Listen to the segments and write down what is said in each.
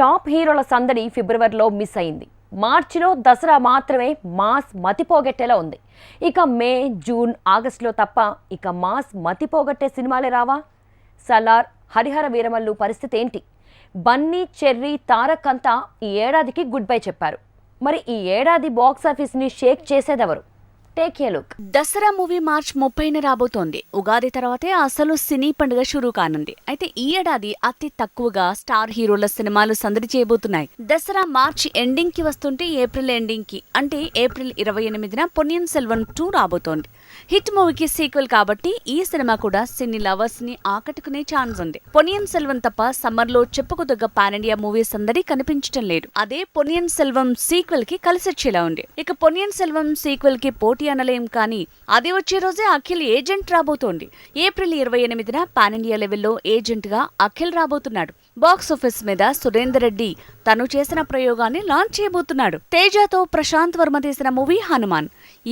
Top హీరోల సందడి ఫిబ్రవరిలో మిస్ అయింది. మార్చిలో దసరా మాత్రమే మాస్ మతిపోగొట్టేలా ఉంది. ఇక మే జూన్ ఆగస్టులో తప్ప ఇక మాస్ మతిపోగొట్టే సినిమాలే రావా? సలార్ హరిహర వీరమల్లు పరిస్థితి ఏంటి? బన్నీ చెర్రీ తారక్ అంతా ఈ ఏడాదికి గుడ్ బై చెప్పారు. మరి ఈ ఏడాది బాక్స్ ఆఫీస్ని shake చేసేదెవరు? Take a look. Dasara movie March ముప్పైన రాబోతోంది. ఉగాది తర్వాతే అసలు సినీ పండుగ షురూ కానుంది. అయితే ఈ ఏడాది అతి తక్కువగా స్టార్ హీరోల సినిమాలు సందడి చేయబోతున్నాయి. దసరా మార్చ్ ఎండింగ్కి వస్తుంటే ఏప్రిల్ ఎండింగ్కి అంటే ఏప్రిల్ ఇరవై ఎనిమిదిన పొన్నియన్ సెల్వన్ టూ రాబోతోంది. హిట్ మూవీకి సీక్వెల్ కాబట్టి ఈ సినిమా కూడా సినీ లవర్స్ని ఆకట్టుకునే ఛాన్స్ ఉంది. పొన్నియన్ సెల్వన్ తప్ప సమ్మర్లో చెప్పుకోదగ్గ పాన్ ఇండియా మూవీ సందడి కనిపించడం లేదు. అదే పొన్నియన్ సెల్వం సీక్వెల్కి కలిసొచ్చేలా ఉంది. ఇక పొన్నియన్ సెల్వం సీక్వెల్కి పోటీ అనలేం కానీ అది వచ్చే రోజే అఖిల్ ఏజెంట్ రాబోతోంది. ఏప్రిల్ ఇరవై ఎనిమిదిన పాన్ ఇండియా లెవెల్లో ఏజెంట్గా అఖిల్ రాబోతున్నాడు. బాక్స్ ఆఫీస్ మీద సురేందర్ రెడ్డి. తను చేసిన ప్రయోగాన్ని లాంచ్ చేయబోతున్నాడు. తేజతో ప్రశాంత్ వర్మ తీసిన మూవీ హనుమాన్.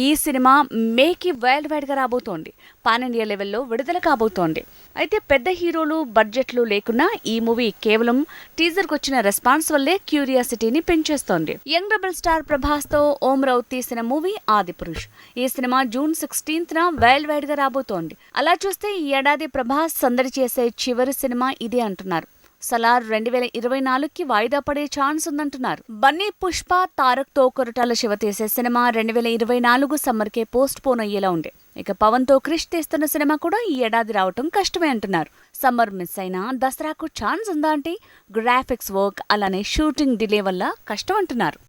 ఈ సినిమా మేకి వైల్డ్ వైడ్గా రాబోతోంది. పాన్ ఇండియా లెవెల్లో విడుదల కాబోతోంది. అయితే పెద్ద హీరోలు బడ్జెట్లు లేకున్నా ఈ మూవీ కేవలం టీజర్కి వచ్చిన రెస్పాన్స్ వల్లే క్యూరియాసిటీని పెంచేస్తోంది. యంగ్ డబుల్ స్టార్ ప్రభాస్తో ఓం రౌత్ తీసిన మూవీ ఆది పురుష్ ఈ సినిమా జూన్ సిక్స్టీన్త్ న వైడ్గా వైడ్గా రాబోతోంది. అలా చూస్తే ఈ ఏడాది ప్రభాస్ సందడి చేసే చివరి సినిమా ఇదే అంటున్నారు. సలార్ రెండు వేల ఇరవై నాలుగుకి వాయిదా పడే ఛాన్స్ ఉందంటున్నారు. బన్నీ పుష్ప తారక్తో కొరటాల శివ తీసే సినిమా రెండు వేల ఇరవై నాలుగు సమ్మర్కే పోస్ట్ పోన్ అయ్యేలా ఉంది. ఇక పవన్తో క్రిష్ తీస్తున్న సినిమా కూడా ఈ ఏడాది రావటం కష్టమే అంటున్నారు. సమ్మర్ మిస్ అయినా దసరాకు ఛాన్స్ ఉందా అంటే గ్రాఫిక్స్ వర్క్ అలానే షూటింగ్ డిలే వల్ల కష్టం అంటున్నారు.